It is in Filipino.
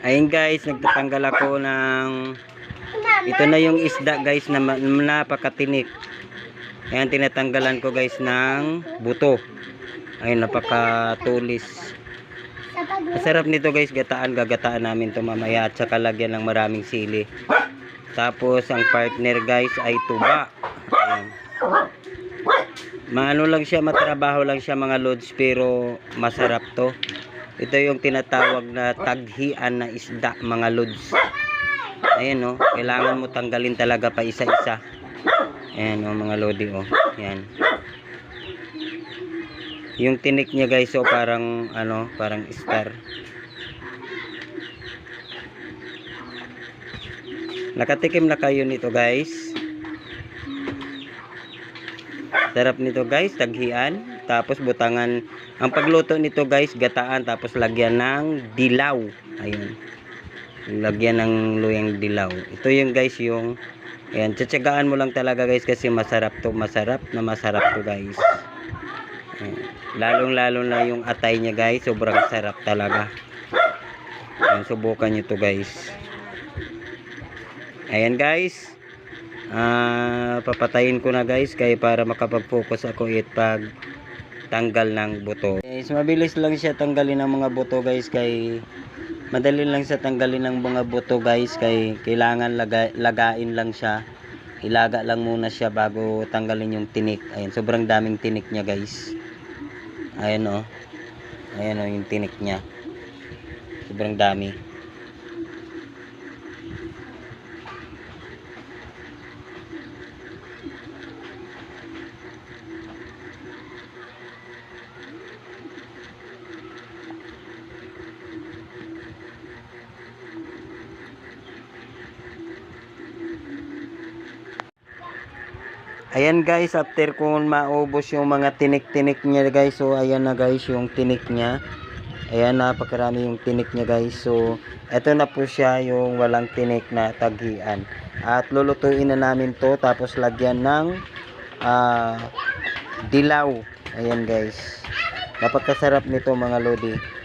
Ayun guys, nagtatanggal ako ng ito na yung isda guys na napakatinik. Ayan tinatanggalan ko guys ng buto. Ayun napakatulis. Masarap nito guys, gataan gagataan namin to mamaya at saka lagyan ng maraming sili. Tapos ang partner guys ay tuba. Ayan. Maano lang siya, matrabaho lang siya mga lods pero masarap to. Ito yung tinatawag na taghian na isda mga lods. Ayan no, kailangan mo tanggalin talaga pa isa-isa. Ayan o mga lodi o. Ayan. Yung tinik niya guys o parang ano, parang star. Nakatikim na kayo nito guys. Sarap nito guys, taghian. Tapos butangan, ang pagluto nito guys, gataan tapos lagyan ng dilaw. Ayun. Lagyan ng luyang dilaw. Ito yung guys yung, ayan, tsatsagaan mo lang talaga guys kasi masarap to, masarap na masarap to guys. Ayan. Lalong lalo na yung atay niya guys, sobrang sarap talaga. Ayan, subukan nyo to guys. Ayan guys. Ah, papatayin ko na guys kaya para makapag-focus ako it pag tanggal ng buto. Guys, mabilis lang siya tanggalin ng mga buto guys kay madali lang siya tanggalin ng mga buto guys kay kailangan laga, lagain lang siya. Ilaga lang muna siya bago tanggalin yung tinik. Ayan, sobrang daming tinik niya guys. Ayan oh. Ayan oh yung tinik niya. Sobrang dami. Ayan guys, after kung maubos yung mga tinik-tinik niya guys. So ayan na guys yung tinik niya. Ayan napakarami yung tinik niya guys. So eto na po siya yung walang tinik na taghian. At lulutuin na namin to tapos lagyan ng ah, dilaw. Ayan guys. Napakasarap nito mga lodi.